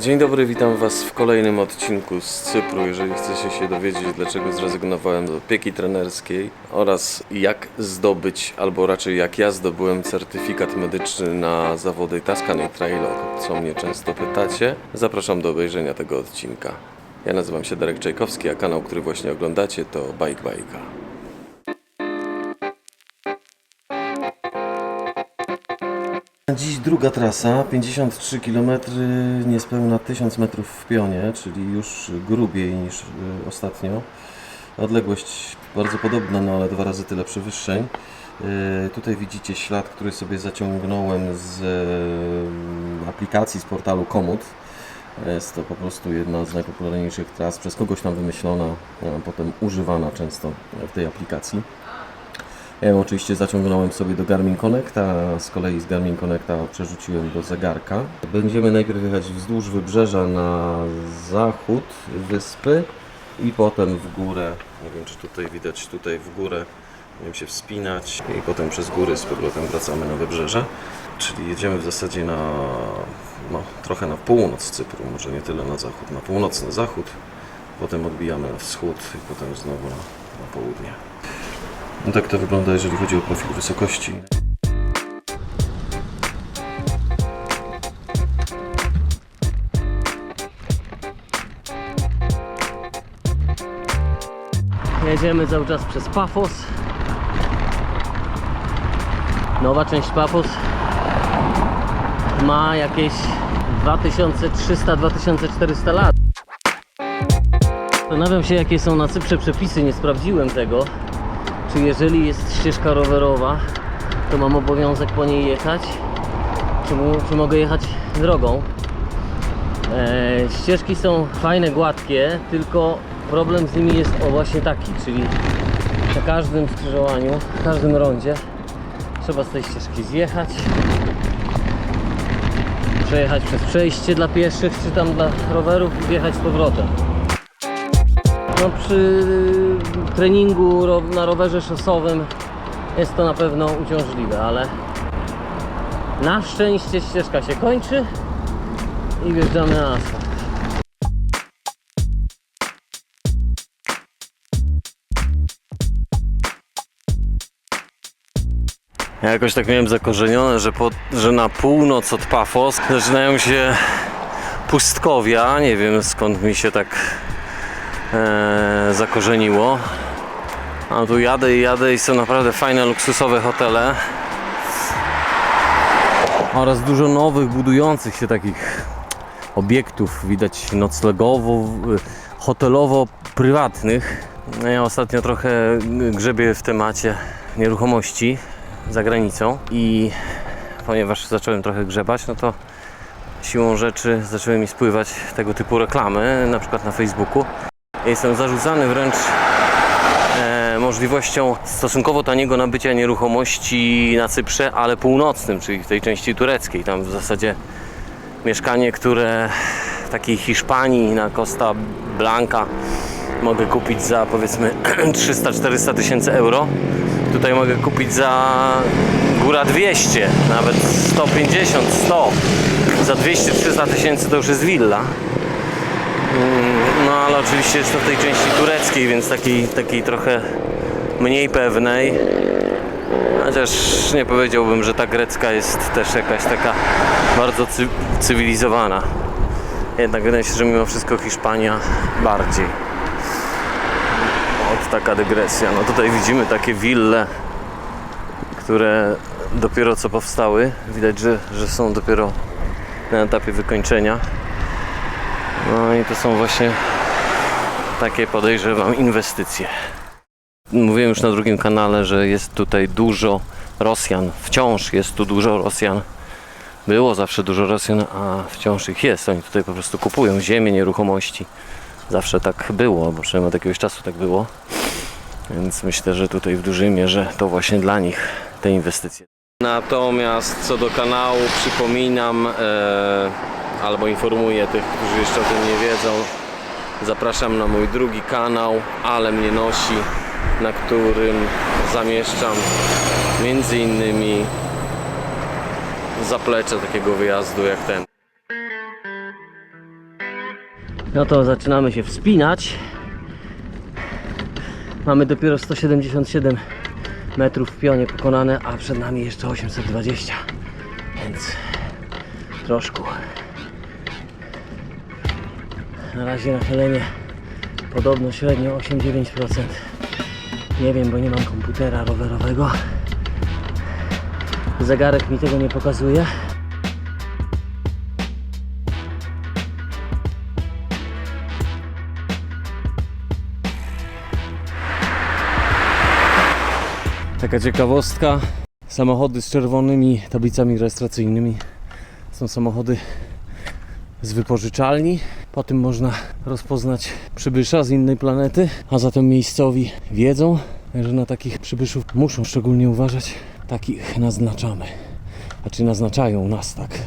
Dzień dobry, witam Was w kolejnym odcinku z Cypru. Jeżeli chcecie się dowiedzieć, dlaczego zrezygnowałem z opieki trenerskiej oraz jak zdobyć, albo raczej jak ja zdobyłem certyfikat medyczny na zawody Tuscany Trail, o co mnie często pytacie, zapraszam do obejrzenia tego odcinka. Ja nazywam się Darek Czajkowski, a kanał, który właśnie oglądacie to Bike Bajka. Dziś druga trasa, 53 km, niespełna 1000 metrów w pionie, czyli już grubiej niż y, ostatnio. Odległość bardzo podobna, no ale dwa razy tyle przewyższeń. Y, Tutaj widzicie ślad, który sobie zaciągnąłem z y, aplikacji z portalu Komoot. Jest to po prostu jedna z najpopularniejszych tras, przez kogoś tam wymyślona, a potem używana często w tej aplikacji. Ja ją oczywiście zaciągnąłem sobie do Garmin Connect, a z kolei z Garmin Connecta przerzuciłem do zegarka. Będziemy najpierw jechać wzdłuż wybrzeża na zachód wyspy i potem w górę. Nie wiem, czy tutaj widać, tutaj w górę będziemy się wspinać i potem przez góry z powrotem wracamy na wybrzeże. Czyli jedziemy w zasadzie na, no, trochę na północ Cypru, może nie tyle na zachód, na północny zachód. Potem odbijamy na wschód i potem znowu na, na południe. No tak to wygląda, jeżeli chodzi o profil wysokości. Jedziemy cały czas przez Pafos. Nowa część Pafos ma jakieś 2300-2400 lat. Zastanawiam się jakie są na Cyprze przepisy, nie sprawdziłem tego. Czy jeżeli jest ścieżka rowerowa, to mam obowiązek po niej jechać? Czy, czy mogę jechać drogą? E, ścieżki są fajne, gładkie, tylko problem z nimi jest o właśnie taki, czyli na każdym skrzyżowaniu, w każdym rondzie trzeba z tej ścieżki zjechać, przejechać przez przejście dla pieszych, czy tam dla rowerów i wjechać z powrotem. No przy treningu ro- na rowerze szosowym jest to na pewno uciążliwe, ale na szczęście ścieżka się kończy i wjeżdżamy na asfalt. Ja jakoś tak miałem zakorzenione, że, po, że na północ od Pafos zaczynają się pustkowia. Nie wiem skąd mi się tak e, zakorzeniło. A tu jadę i jadę i są naprawdę fajne, luksusowe hotele. Oraz dużo nowych, budujących się takich obiektów, widać noclegowo, hotelowo prywatnych. No Ja ostatnio trochę grzebię w temacie nieruchomości za granicą i ponieważ zacząłem trochę grzebać, no to siłą rzeczy zaczęły mi spływać tego typu reklamy, na przykład na Facebooku. Jestem zarzucany wręcz e, możliwością stosunkowo taniego nabycia nieruchomości na Cyprze, ale północnym, czyli w tej części tureckiej. Tam w zasadzie mieszkanie, które w takiej Hiszpanii na Costa Blanca mogę kupić za powiedzmy 300-400 tysięcy euro. Tutaj mogę kupić za góra 200, nawet 150, 100. Za 200-300 tysięcy to już jest willa. Ale oczywiście jest to w tej części tureckiej, więc takiej, takiej trochę mniej pewnej. Chociaż nie powiedziałbym, że ta grecka jest też jakaś taka bardzo cy- cywilizowana. Jednak wydaje się, że mimo wszystko Hiszpania bardziej. Od taka dygresja. No tutaj widzimy takie wille, które dopiero co powstały. Widać, że, że są dopiero na etapie wykończenia. No i to są właśnie takie podejrzewam inwestycje. Mówiłem już na drugim kanale, że jest tutaj dużo Rosjan. Wciąż jest tu dużo Rosjan. Było zawsze dużo Rosjan, a wciąż ich jest. Oni tutaj po prostu kupują ziemię, nieruchomości. Zawsze tak było, bo przynajmniej od jakiegoś czasu tak było. Więc myślę, że tutaj w dużej mierze to właśnie dla nich te inwestycje. Natomiast co do kanału, przypominam e, albo informuję tych, którzy jeszcze o tym nie wiedzą. Zapraszam na mój drugi kanał, ale mnie nosi, na którym zamieszczam między innymi zaplecze takiego wyjazdu jak ten. No to zaczynamy się wspinać. Mamy dopiero 177 metrów w pionie pokonane, a przed nami jeszcze 820. Więc troszkę. Na razie nachylenie podobno średnio 8-9%. Nie wiem, bo nie mam komputera rowerowego. Zegarek mi tego nie pokazuje. Taka ciekawostka. Samochody z czerwonymi tablicami rejestracyjnymi są samochody z wypożyczalni. Po tym można rozpoznać przybysza z innej planety, a zatem miejscowi wiedzą, że na takich przybyszów muszą szczególnie uważać. Takich naznaczamy. A czy naznaczają nas tak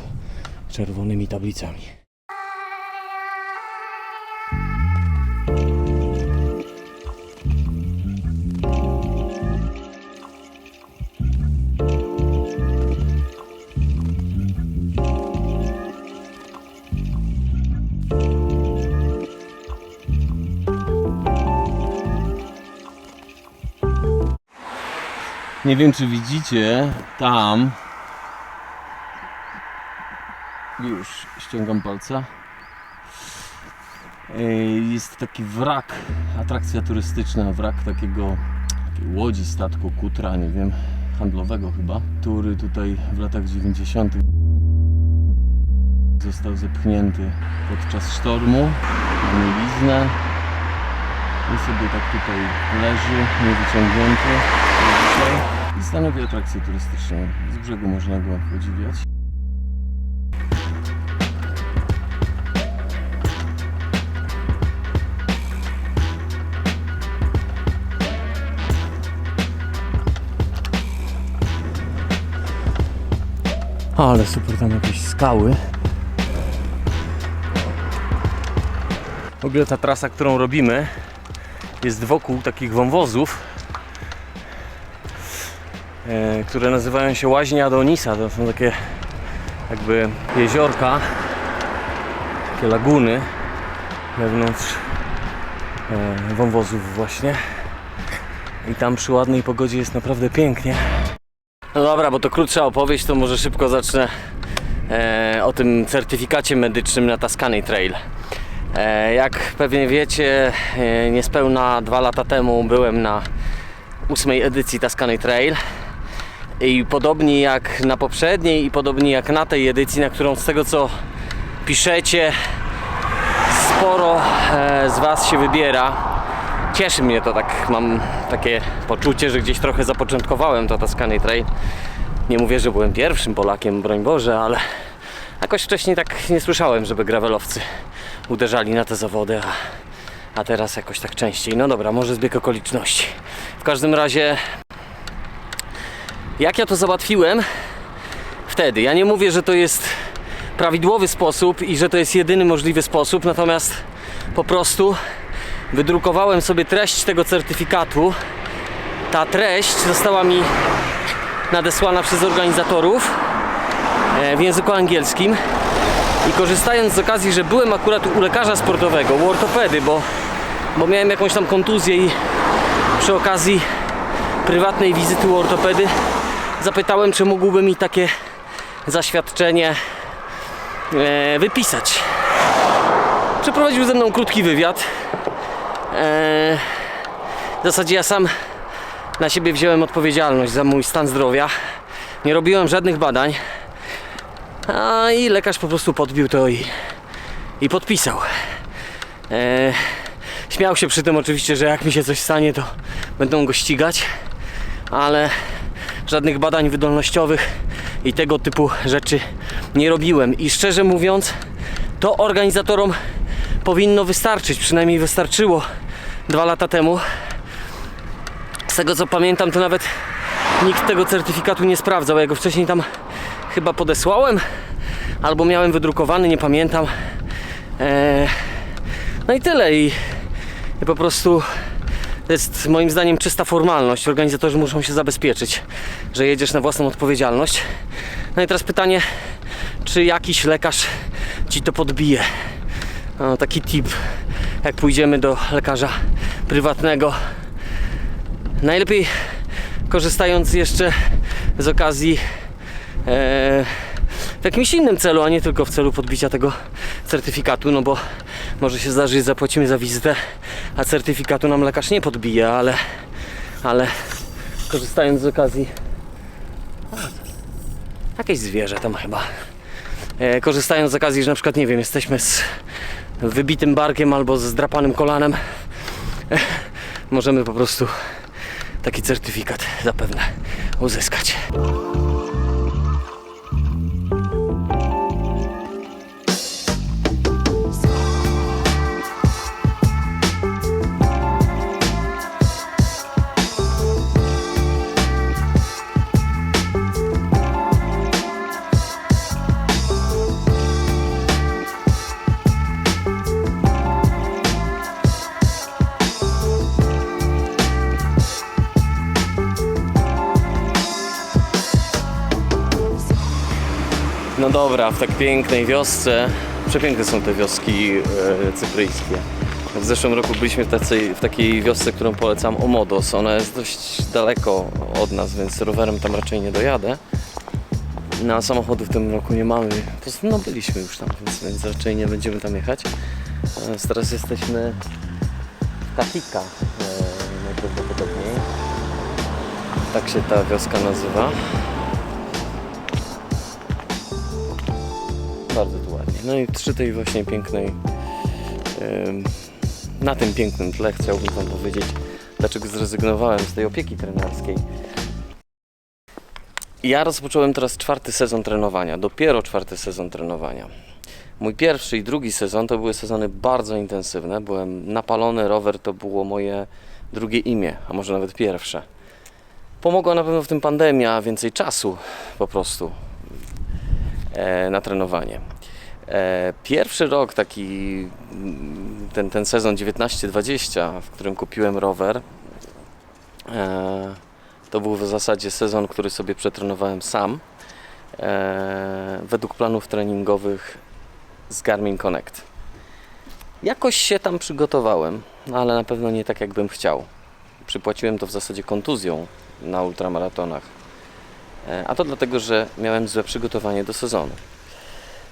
czerwonymi tablicami. Nie wiem, czy widzicie, tam już ściągam palca. Jest taki wrak, atrakcja turystyczna, wrak takiego łodzi, statku, kutra, nie wiem, handlowego chyba, który tutaj w latach 90. został zepchnięty podczas sztormu na mieliznę i sobie tak tutaj leży, niewyciągnięty dzisiaj i stanowi atrakcję turystyczną. Z brzegu można go podziwiać. Ale super, tam jakieś skały. W ogóle ta trasa, którą robimy, jest wokół takich wąwozów, które nazywają się Łaźnie Adonisa. To są takie jakby jeziorka, takie laguny wewnątrz e, wąwozów właśnie. I tam przy ładnej pogodzie jest naprawdę pięknie. No dobra, bo to krótsza opowieść, to może szybko zacznę e, o tym certyfikacie medycznym na Tuscany Trail. E, jak pewnie wiecie, e, niespełna dwa lata temu byłem na ósmej edycji Tuscany Trail i podobnie jak na poprzedniej i podobnie jak na tej edycji, na którą z tego co piszecie sporo e, z Was się wybiera. Cieszy mnie to, tak mam takie poczucie, że gdzieś trochę zapoczątkowałem to Tuscany Trail. Nie mówię, że byłem pierwszym Polakiem, broń Boże, ale jakoś wcześniej tak nie słyszałem, żeby gravelowcy uderzali na te zawody, a, a teraz jakoś tak częściej. No dobra, może zbieg okoliczności. W każdym razie, jak ja to załatwiłem wtedy? Ja nie mówię, że to jest prawidłowy sposób i że to jest jedyny możliwy sposób, natomiast po prostu wydrukowałem sobie treść tego certyfikatu. Ta treść została mi nadesłana przez organizatorów e, w języku angielskim i korzystając z okazji, że byłem akurat u lekarza sportowego, u ortopedy, bo, bo miałem jakąś tam kontuzję i przy okazji prywatnej wizyty u ortopedy zapytałem, czy mógłby mi takie zaświadczenie e, wypisać. Przeprowadził ze mną krótki wywiad. E, w zasadzie ja sam na siebie wziąłem odpowiedzialność za mój stan zdrowia. Nie robiłem żadnych badań. A i lekarz po prostu podbił to i, i podpisał. E, śmiał się przy tym oczywiście, że jak mi się coś stanie, to będą go ścigać, ale żadnych badań wydolnościowych i tego typu rzeczy nie robiłem. I szczerze mówiąc, to organizatorom powinno wystarczyć, przynajmniej wystarczyło dwa lata temu. Z tego co pamiętam, to nawet nikt tego certyfikatu nie sprawdzał. Ja go wcześniej tam chyba podesłałem, albo miałem wydrukowany, nie pamiętam. Eee, no i tyle. I, I po prostu to jest moim zdaniem czysta formalność. Organizatorzy muszą się zabezpieczyć, że jedziesz na własną odpowiedzialność. No i teraz pytanie, czy jakiś lekarz ci to podbije? No, taki tip, jak pójdziemy do lekarza prywatnego. Najlepiej korzystając jeszcze z okazji e, w jakimś innym celu, a nie tylko w celu podbicia tego certyfikatu, no bo może się zdarzyć, zapłacimy za wizytę, a certyfikatu nam lekarz nie podbije, ale, ale korzystając z okazji jakieś zwierzę tam chyba. E, korzystając z okazji, że na przykład, nie wiem, jesteśmy z wybitym barkiem albo z zdrapanym kolanem, e, możemy po prostu taki certyfikat zapewne uzyskać. No dobra, w tak pięknej wiosce, przepiękne są te wioski e, cypryjskie. W zeszłym roku byliśmy w, tacej, w takiej wiosce, którą polecam, Omodos. Ona jest dość daleko od nas, więc rowerem tam raczej nie dojadę. Na samochodu w tym roku nie mamy. Poza tym, no byliśmy już tam, więc, więc raczej nie będziemy tam jechać. E, Teraz jesteśmy w Katika e, najprawdopodobniej. Tak się ta wioska nazywa. No i przy tej właśnie pięknej, na tym pięknym tle chciałbym Wam powiedzieć, dlaczego zrezygnowałem z tej opieki trenerskiej. Ja rozpocząłem teraz czwarty sezon trenowania, dopiero czwarty sezon trenowania. Mój pierwszy i drugi sezon to były sezony bardzo intensywne. Byłem napalony, rower to było moje drugie imię, a może nawet pierwsze. Pomogła na pewno w tym pandemia, więcej czasu po prostu e, na trenowanie. E, Pierwszy rok taki, ten, ten sezon 19-20, w którym kupiłem rower, e, to był w zasadzie sezon, który sobie przetrenowałem sam, e, według planów treningowych z Garmin Connect. Jakoś się tam przygotowałem, ale na pewno nie tak, jakbym chciał. Przypłaciłem to w zasadzie kontuzją na ultramaratonach. A to dlatego, że miałem złe przygotowanie do sezonu.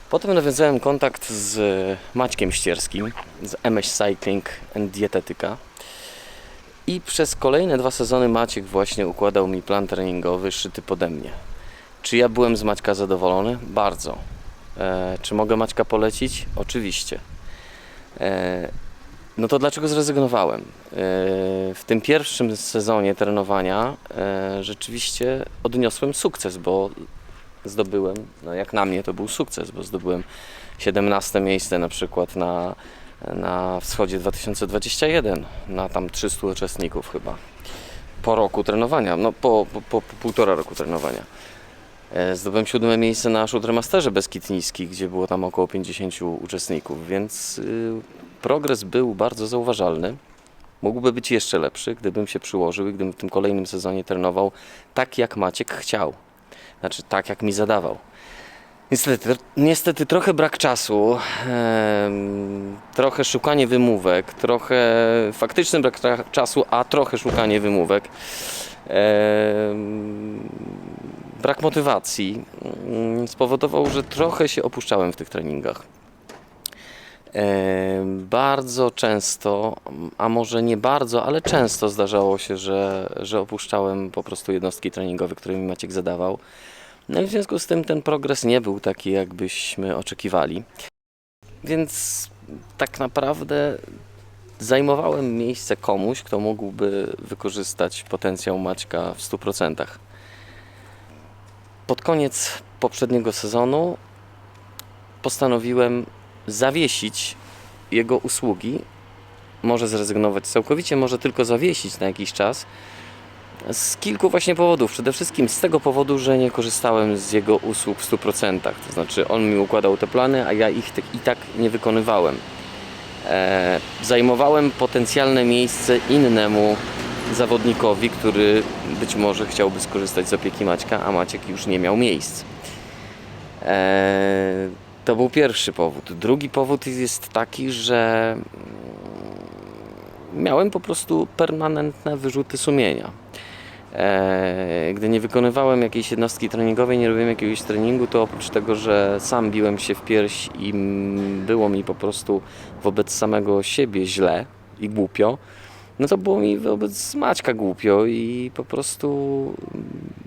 Potem nawiązałem kontakt z Maćkiem Ścierskim z MS Cycling and Dietetyka. I przez kolejne dwa sezony Maciek właśnie układał mi plan treningowy szyty pode mnie. Czy ja byłem z Maćka zadowolony? Bardzo. E, czy mogę Maćka polecić? Oczywiście. E, no to dlaczego zrezygnowałem? E, W tym pierwszym sezonie trenowania e, rzeczywiście odniosłem sukces, bo zdobyłem, no jak na mnie to był sukces, bo zdobyłem 17 miejsce na przykład na, na wschodzie 2021, na tam 300 uczestników chyba. Po roku trenowania, no po, po, po, półtora roku trenowania. E, Zdobyłem siódme miejsce na Shootermasterze Beskidniski, gdzie było tam około 50 uczestników, więc y, progres był bardzo zauważalny. Mógłby być jeszcze lepszy, gdybym się przyłożył i gdybym w tym kolejnym sezonie trenował tak, jak Maciek chciał. Znaczy, tak, jak mi zadawał. Niestety, niestety trochę brak czasu, trochę szukanie wymówek, trochę faktyczny brak czasu, a trochę szukanie wymówek. Brak motywacji mm, spowodował, że trochę się opuszczałem w tych treningach. Bardzo często, a może nie bardzo, ale często zdarzało się, że, że opuszczałem po prostu jednostki treningowe, które mi Maciek zadawał. No i w związku z tym ten progres nie był taki, jakbyśmy oczekiwali. Więc tak naprawdę zajmowałem miejsce komuś, kto mógłby wykorzystać potencjał Maćka w 100%. Pod koniec poprzedniego sezonu postanowiłem zawiesić jego usługi. Może zrezygnować całkowicie, może tylko zawiesić na jakiś czas. Z kilku właśnie powodów. Przede wszystkim z tego powodu, że nie korzystałem z jego usług w 100%. To znaczy, on mi układał te plany, a ja ich tak- i tak nie wykonywałem. E, zajmowałem potencjalne miejsce innemu zawodnikowi, który być może chciałby skorzystać z opieki Maćka, a Maciek już nie miał miejsc. E, To był pierwszy powód. Drugi powód jest taki, że mm, miałem po prostu permanentne wyrzuty sumienia. E, Gdy nie wykonywałem jakiejś jednostki treningowej, nie robiłem jakiegoś treningu, to oprócz tego, że sam biłem się w pierś i mm, było mi po prostu wobec samego siebie źle i głupio, no to było mi wobec Maćka głupio i po prostu mm,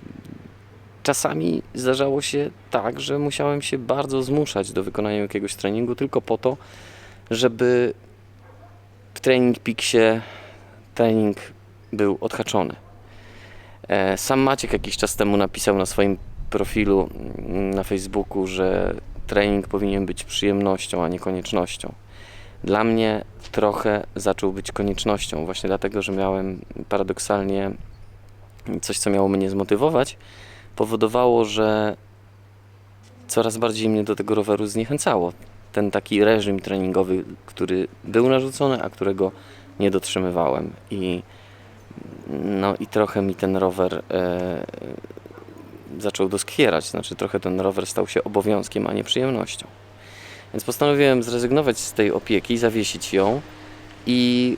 czasami zdarzało się tak, że musiałem się bardzo zmuszać do wykonania jakiegoś treningu tylko po to, żeby w Training Peaksie trening był odhaczony. E, Sam Maciek jakiś czas temu napisał na swoim profilu mm, na Facebooku, że trening powinien być przyjemnością, a nie koniecznością. Dla mnie trochę zaczął być koniecznością, właśnie dlatego, że miałem paradoksalnie coś, co miało mnie zmotywować, powodowało, że coraz bardziej mnie do tego roweru zniechęcało. Ten taki reżim treningowy, który był narzucony, a którego nie dotrzymywałem. I, no, i trochę mi ten rower e, zaczął doskwierać. Znaczy, trochę ten rower stał się obowiązkiem, a nie przyjemnością. Więc postanowiłem zrezygnować z tej opieki, zawiesić ją i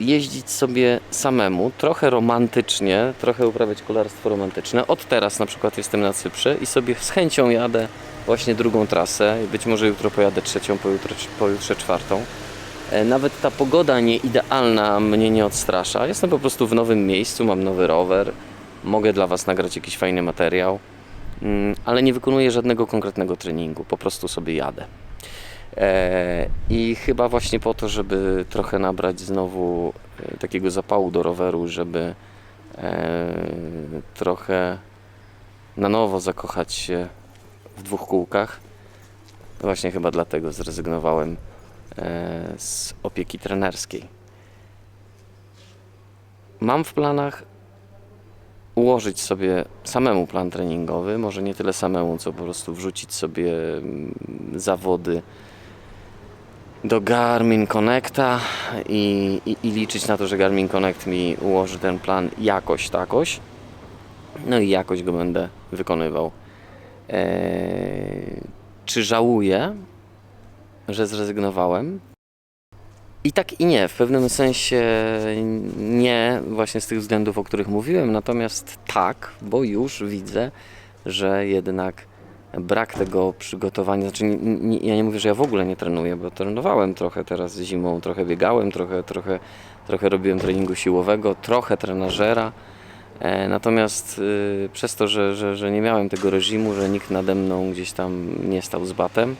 jeździć sobie samemu, trochę romantycznie, trochę uprawiać kolarstwo romantyczne. Od teraz na przykład jestem na Cyprze i sobie z chęcią jadę właśnie drugą trasę. Być może jutro pojadę trzecią, pojutrze, pojutrze czwartą. E, Nawet ta pogoda nie idealna mnie nie odstrasza. Jestem po prostu w nowym miejscu, mam nowy rower, mogę dla Was nagrać jakiś fajny materiał, Mm, ale nie wykonuję żadnego konkretnego treningu, po prostu sobie jadę. E, I chyba właśnie po to, żeby trochę nabrać znowu e, takiego zapału do roweru, żeby e, trochę na nowo zakochać się w dwóch kółkach. Właśnie chyba dlatego zrezygnowałem z opieki trenerskiej. Mam w planach ułożyć sobie samemu plan treningowy, może nie tyle samemu, co po prostu wrzucić sobie mm, zawody do Garmin Connecta i, i, i liczyć na to, że Garmin Connect mi ułoży ten plan jakoś takoś. No i jakoś go będę wykonywał. Eee, czy żałuję, że zrezygnowałem? I tak i nie. W pewnym sensie nie, właśnie z tych względów, o których mówiłem, natomiast tak, bo już widzę, że jednak brak tego przygotowania, znaczy nie, nie, ja nie mówię, że ja w ogóle nie trenuję, bo trenowałem trochę teraz zimą, trochę biegałem, trochę, trochę, trochę robiłem treningu siłowego, trochę trenażera. E, Natomiast y, przez to, że, że, że nie miałem tego reżimu, że nikt nade mną gdzieś tam nie stał z batem,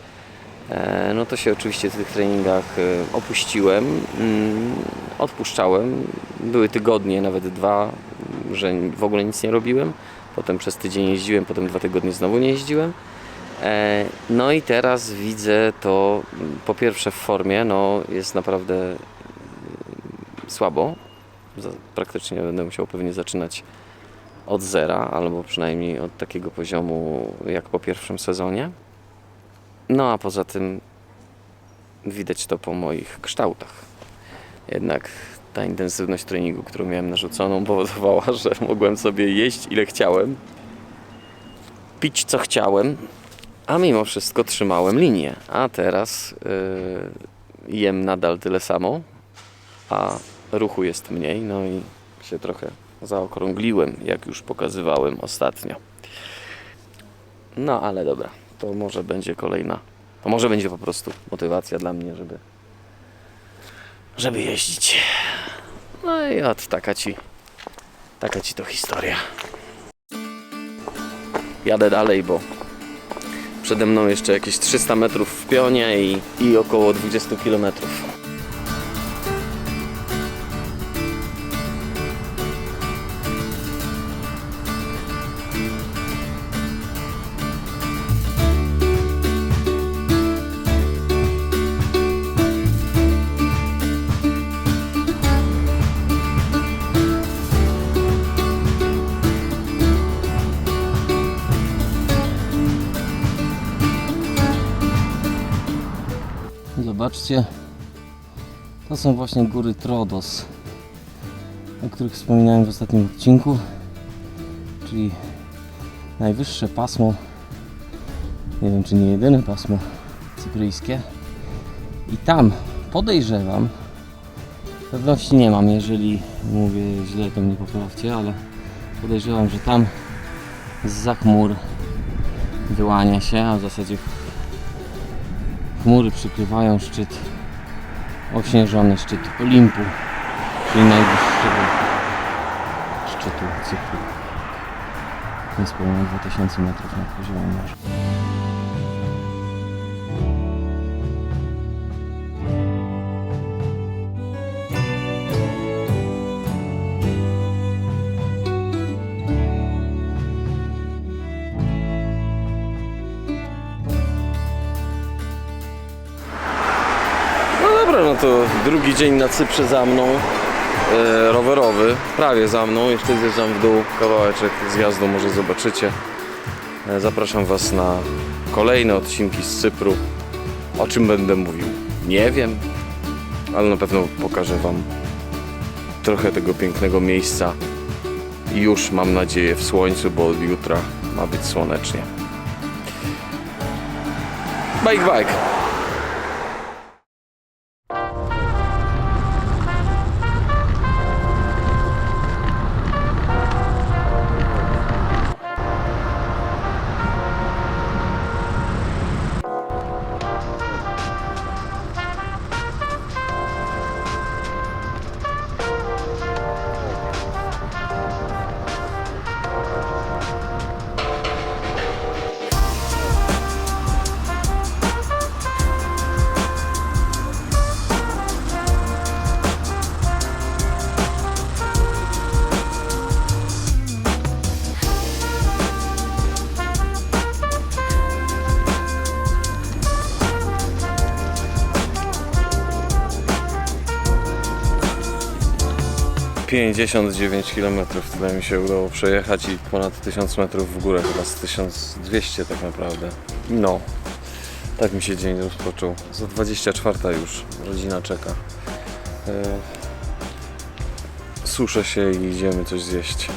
e, no to się oczywiście w tych treningach e, opuściłem, mm, odpuszczałem. Były tygodnie, nawet dwa, że w ogóle nic nie robiłem. Potem przez tydzień jeździłem, potem dwa tygodnie znowu nie jeździłem. E, No i teraz widzę to mm, po pierwsze w formie, no jest naprawdę mm, słabo. Praktycznie będę musiał pewnie zaczynać od zera, albo przynajmniej od takiego poziomu jak po pierwszym sezonie. No a poza tym widać to po moich kształtach. Jednak ta intensywność treningu, którą miałem narzuconą, powodowała, że mogłem sobie jeść ile chciałem, pić co chciałem, a mimo wszystko trzymałem linię. A teraz yy, jem nadal tyle samo, a ruchu jest mniej, no i się trochę zaokrągliłem, jak już pokazywałem ostatnio. No ale dobra, to może będzie kolejna, to może będzie po prostu motywacja dla mnie, żeby, żeby jeździć. No i od taka ci, taka ci to historia. Jadę dalej, bo przede mną jeszcze jakieś 300 metrów w pionie i, i około 20 kilometrów. Są właśnie góry Trodos, o których wspominałem w ostatnim odcinku, czyli najwyższe pasmo, nie wiem czy nie jedyne pasmo cypryjskie. I tam podejrzewam, pewności nie mam, jeżeli mówię źle, to mnie poprawcie, ale podejrzewam, że tam z chmur wyłania się, a w zasadzie chmury przykrywają szczyt, ośnieżony szczyt Olimpu, czyli najwyższego szczytu Cypru. Niespełna 2000 metrów nad poziomem morza. To drugi dzień na Cyprze za mną, e, rowerowy, prawie za mną, jeszcze zjeżdżam w dół, kawałeczek zjazdu może zobaczycie. E, zapraszam Was na kolejne odcinki z Cypru. O czym będę mówił? Nie wiem, ale na pewno pokażę Wam trochę tego pięknego miejsca. Już mam nadzieję w słońcu, bo od jutra ma być słonecznie. Bike, bike. Pięćdziesiąt dziewięć km tyle mi się udało przejechać i ponad 1000 metrów w górę, chyba z 1200 tak naprawdę. No, tak mi się dzień rozpoczął. Za 24 już rodzina czeka. E, Suszę się i idziemy coś zjeść.